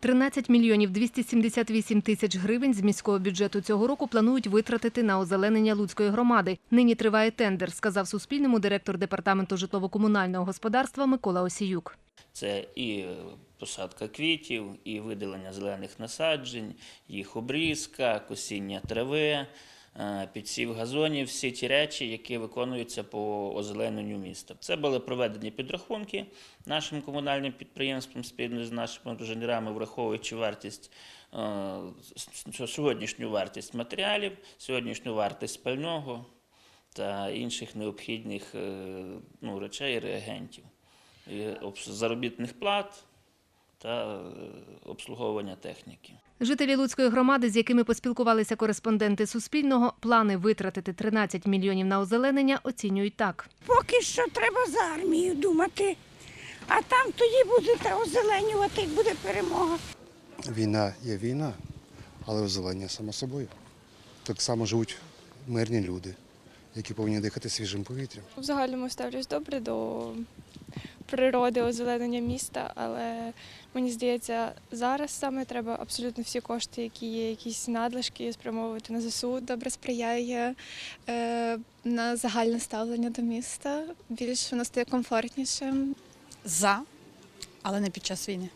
13 мільйонів 278 тисяч гривень з міського бюджету цього року планують витратити на озеленення Луцької громади. Нині триває тендер, сказав Суспільному директор департаменту житлово-комунального господарства Микола Осіюк. Це і посадка квітів, і видалення зелених насаджень, їх обрізка, косіння трави, підсів газонів, всі ті речі, які виконуються по озелененню міста. Це були проведені підрахунки нашим комунальним підприємством спільно з нашими інженерами, враховуючи вартість е, сьогоднішню вартість матеріалів, сьогоднішню вартість пального та інших необхідних е, ну, речей, реагентів заробітних плат та е, обслуговування техніки. Жителі Луцької громади, з якими поспілкувалися кореспонденти Суспільного, плани витратити 13 мільйонів на озеленення оцінюють так. Поки що треба за армію думати, а там тоді будете озеленювати, як буде перемога. Війна є війна, але озелення само собою. Так само живуть мирні люди, які повинні дихати свіжим повітрям. В загальному ставлюсь добре до природи, озеленення міста, але мені здається, зараз саме треба абсолютно всі кошти, які є, якісь надлишки, спрямовувати на ЗСУ. добре сприяє е, на загальне ставлення до міста. Більш воно стає комфортнішим. За, але не під час війни.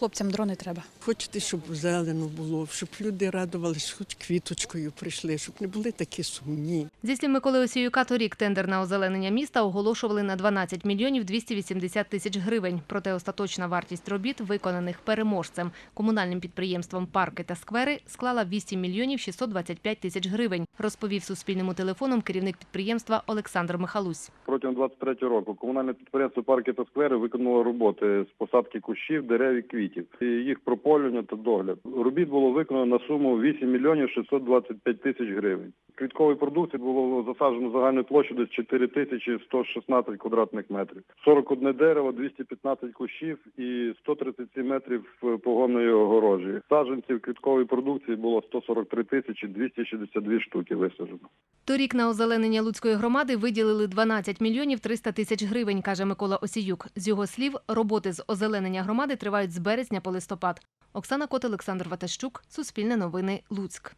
Хлопцям дрони треба. Хочете, щоб зелено було, щоб люди радувалися, хоч квіточкою прийшли, щоб не були такі сумні. Зі слів Миколи Осіюка, торік тендер на озеленення міста оголошували на 12 мільйонів 280 тисяч гривень. Проте остаточна вартість робіт, виконаних переможцем комунальним підприємством «Парки та сквери», склала 8 мільйонів 625 тисяч гривень, розповів Суспільному телефоном керівник підприємства Олександр Михалусь. Протягом 23 року комунальне підприємство парки та сквери виконало роботи з посадки кущів, дерев і квітів, і їх прополювання та догляд. Робіт було виконано на суму 8 мільйонів 625 тисяч гривень. Квіткової продукції було засаджено загальною площею десь 4 тисячі 116 квадратних метрів. 41 дерево, 215 кущів і 137 метрів погонної огорожі. Саджанців квіткової продукції було 143 тисячі 262 штуки висаджено. Торік на озеленення Луцької громади виділили 12 мільйонів 300 тисяч гривень, каже Микола Осіюк. З його слів, роботи з озеленення громади тривають з березня по листопад. Оксана Кот, Олександр Ватащук, Суспільне новини, Луцьк.